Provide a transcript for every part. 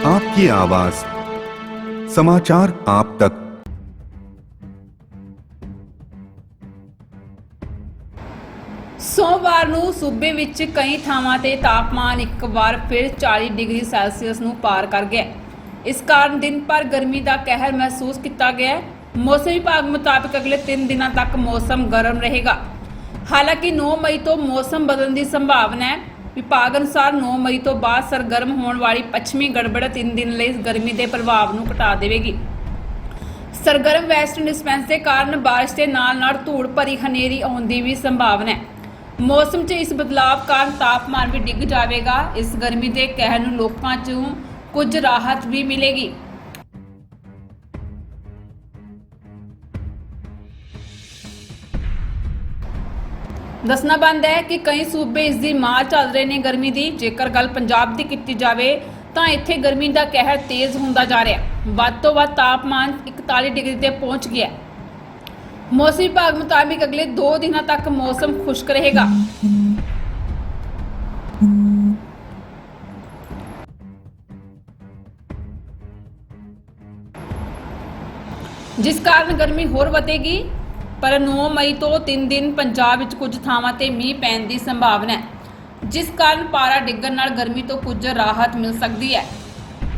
आपकी आवाज समाचार आप तक ਸੋਮਵਾਰ ਨੂੰ ਸੂਬੇ ਵਿੱਚ ਕਈ ਥਾਵਾਂ ਤੇ ਤਾਪਮਾਨ ਇੱਕ ਵਾਰ ਫਿਰ 40 ਡਿਗਰੀ ਸੈਲਸੀਅਸ ਨੂੰ ਪਾਰ ਕਰ ਗਿਆ ਹੈ। ਇਸ ਕਾਰਨ ਦਿਨ ਭਰ ਗਰਮੀ ਦਾ ਕਹਿਰ ਮਹਿਸੂਸ ਕੀਤਾ ਗਿਆ ਹੈ। ਮੌਸਮ ਵਿਭਾਗ ਮੁਤਾਬਕ ਅਗਲੇ 3 ਦਿਨਾਂ ਤੱਕ ਮੌਸਮ ਗਰਮ ਰਹੇਗਾ ਹਾਲਾਂਕਿ 9 ਮਈ ਤੋਂ ਮੌਸਮ ਬਦਲਣ ਦੀ ਸੰਭਾਵਨਾ ਹੈ ਵਿਭਾਗ ਅਨੁਸਾਰ 9 ਮਈ ਤੋਂ ਬਾਅਦ ਸਰਗਰਮ ਹੋਣ ਵਾਲੀ ਪੱਛਮੀ ਗੜਬੜ 3 ਦਿਨ ਲਈ ਗਰਮੀ ਦੇ ਪ੍ਰਭਾਵ ਨੂੰ ਘਟਾ ਦੇਵੇਗੀ। ਸਰਗਰਮ ਵੈਸਟਰਨ ਡਿਸਟੈਂਸ ਦੇ ਕਾਰਨ ਬਾਰਿਸ਼ ਦੇ ਨਾਲ ਨਾਲ ਧੂੜ ਭਰੀ ਹਨੇਰੀ ਆਉਣ ਦੀ ਵੀ ਸੰਭਾਵਨਾ ਹੈ। ਮੌਸਮ 'ਚ ਇਸ ਬਦਲਾਅ ਕਾਰਨ ਤਾਪਮਾਨ ਵੀ ਡਿੱਗ ਜਾਵੇਗਾ। ਇਸ ਗਰਮੀ ਦੇ ਕਹਿਰ ਨੂੰ ਲੋਕਾਂ 'ਚੋਂ ਕੁਝ ਰਾਹਤ ਵੀ ਮਿਲੇਗੀ। ਦੱਸਣਾ ਬੰਦ ਹੈ ਕਿ ਕਈ ਸੂਬੇ ਇਸ ਦੀ ਮਾਰ ਚੱਲ ਰਹੇ ਨੇ ਗਰਮੀ ਦੀ। ਜੇਕਰ ਗੱਲ ਪੰਜਾਬ ਦੀ ਕੀਤੀ ਜਾਵੇ, ਤਾਂ ਇੱਥੇ ਗਰਮੀ ਦਾ ਕਹਿਰ ਤੇਜ਼ ਹੁੰਦਾ ਜਾ ਰਿਹਾ ਵੱਧ ਤੋਂ ਵੱਧ ਤਾਪਮਾਨ 41 ਡਿਗਰੀ ਤੇ ਪਹੁੰਚ ਗਿਆ ਮੌਸਮ ਵਿਭਾਗ ਮੁਤਾਬਿਕ ਅਗਲੇ 2 ਦਿਨਾਂ ਤੱਕ ਮੌਸਮ ਖੁਸ਼ਕ ਰਹੇਗਾ। ਜਿਸ ਕਾਰਨ ਗਰਮੀ ਹੋਰ ਵਧੇਗੀ ਪਰ 9 ਮਈ ਤੋਂ 3 ਦਿਨ ਪੰਜਾਬ ਵਿੱਚ ਕੁਝ ਥਾਵਾਂ ਤੇ ਮੀਂਹ ਪੈਣ ਦੀ ਸੰਭਾਵਨਾ ਹੈ, ਜਿਸ ਕਾਰਨ ਪਾਰਾ ਡਿੱਗਣ ਨਾਲ ਗਰਮੀ ਤੋਂ ਕੁਝ ਰਾਹਤ ਮਿਲ ਸਕਦੀ ਹੈ।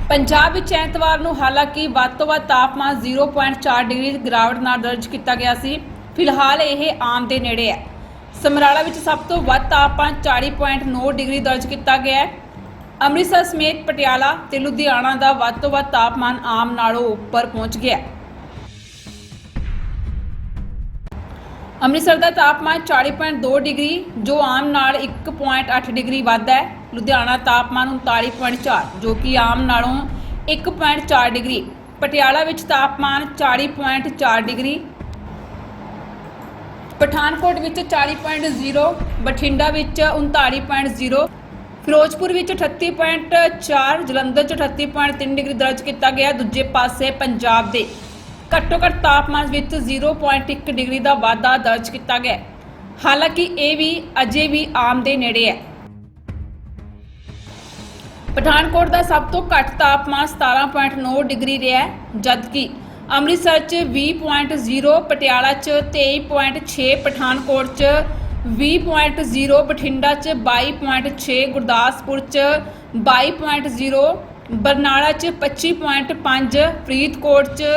ਪੰਜਾਬ ਵਿੱਚ ਐਤਵਾਰ ਨੂੰ ਹਾਲਾਂਕਿ ਵੱਧ ਤੋਂ ਵੱਧ ਤਾਪਮਾਨ 0.4 ਡਿਗਰੀ ਗਿਰਾਵਟ ਨਾਲ ਦਰਜ ਕੀਤਾ ਗਿਆ ਸੀ। ਫਿਲਹਾਲ ਇਹ ਆਮ ਦੇ ਨੇੜੇ ਹੈ। ਸਮਰਾਲਾ ਵਿੱਚ ਸਭ ਤੋਂ ਵੱਧ ਤਾਪਮਾਨ 40.9 ਡਿਗਰੀ ਦਰਜ ਕੀਤਾ ਗਿਆ ਹੈ। ਅੰਮ੍ਰਿਤਸਰ ਸਮੇਤ ਪਟਿਆਲਾ ਤੇ ਲੁਧਿਆਣਾ ਦਾ ਵੱਧ ਤੋਂ ਵੱਧ ਤਾਪਮਾਨ ਆਮ ਨਾਲੋਂ ਉੱਪਰ ਪਹੁੰਚ ਗਿਆ ਹੈ। ਅੰਮ੍ਰਿਤਸਰ ਦਾ ਤਾਪਮਾਨ 40.2 ਡਿਗਰੀ, ਜੋ ਆਮ ਨਾਲ 1.8 ਡਿਗਰੀ ਵੱਧ ਹੈ। ਲੁਧਿਆਣਾ ਤਾਪਮਾਨ 39.4 ਜੋ ਕਿ ਆਮ ਨਾਲੋਂ 1.4 ਡਿਗਰੀ। ਪਟਿਆਲਾ ਵਿੱਚ ਤਾਪਮਾਨ 40.4 ਡਿਗਰੀ। ਪਠਾਨਕੋਟ ਵਿੱਚ 40.0 ਬਠਿੰਡਾ ਵਿੱਚ 39.0 ਫਿਰੋਜ਼ਪੁਰ ਵਿੱਚ 38.4 ਜਲੰਧਰ 'ਚ 38.3 ਡਿਗਰੀ ਦਰਜ ਕੀਤਾ ਗਿਆ। ਦੂਜੇ ਪਾਸੇ ਪੰਜਾਬ ਦੇ ਘੱਟੋ ਘੱਟ ਤਾਪਮਾਨ ਵਿੱਚ 0.1 ਡਿਗਰੀ ਦਾ ਵਾਧਾ ਦਰਜ ਕੀਤਾ ਗਿਆ ਹੈ। ਹਾਲਾਂਕਿ ਇਹ ਵੀ ਅਜੇ ਵੀ ਆਮ ਦੇ ਨੇੜੇ ਹੈ ਪਠਾਨਕੋਟ ਦਾ ਸਭ ਤੋਂ ਘੱਟ ਤਾਪਮਾਨ 17.9 ਡਿਗਰੀ ਰਿਹਾ ਹੈ, ਜਦਕਿ ਅੰਮ੍ਰਿਤਸਰ 'ਚ 20.0 ਪਟਿਆਲਾ 'ਚ 23.6 ਪਠਾਨਕੋਟ 'ਚ 20.0 ਬਠਿੰਡਾ 'ਚ 22.6 ਗੁਰਦਾਸਪੁਰ 'ਚ 22.0 ਬਰਨਾਲਾ 'ਚ 25.5 ਫਰੀਦਕੋਟ 'ਚ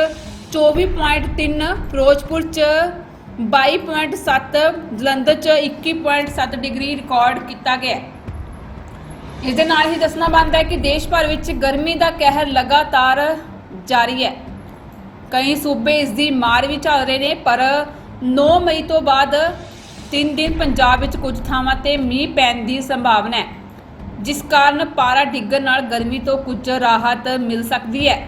24.3 ਫਿਰੋਜ਼ਪੁਰ 'ਚ 22.7 ਜਲੰਧਰ 'ਚ 21.7 ਡਿਗਰੀ ਰਿਕਾਰਡ ਕੀਤਾ ਗਿਆ। ਇਸ ਦੇ ਨਾਲ ਹੀ ਦੱਸਣਾ ਬਣਦਾ ਹੈ ਕਿ ਦੇਸ਼ ਭਰ ਵਿੱਚ ਗਰਮੀ ਦਾ ਕਹਿਰ ਲਗਾਤਾਰ ਜਾਰੀ ਹੈ। ਕਈ ਸੂਬੇ ਇਸ ਦੀ ਮਾਰ ਵੀ ਝੱਲ ਰਹੇ ਨੇ, ਪਰ 9 ਮਈ ਤੋਂ ਬਾਅਦ 3 ਦਿਨ ਪੰਜਾਬ ਵਿੱਚ ਕੁਝ ਥਾਵਾਂ ਤੇ ਮੀਂਹ ਪੈਣ ਦੀ ਸੰਭਾਵਨਾ ਹੈ, ਜਿਸ ਕਾਰਨ ਪਾਰਾ ਡਿੱਗਣ ਨਾਲ ਗਰਮੀ ਤੋਂ ਕੁਝ ਰਾਹਤ ਮਿਲ ਸਕਦੀ ਹੈ।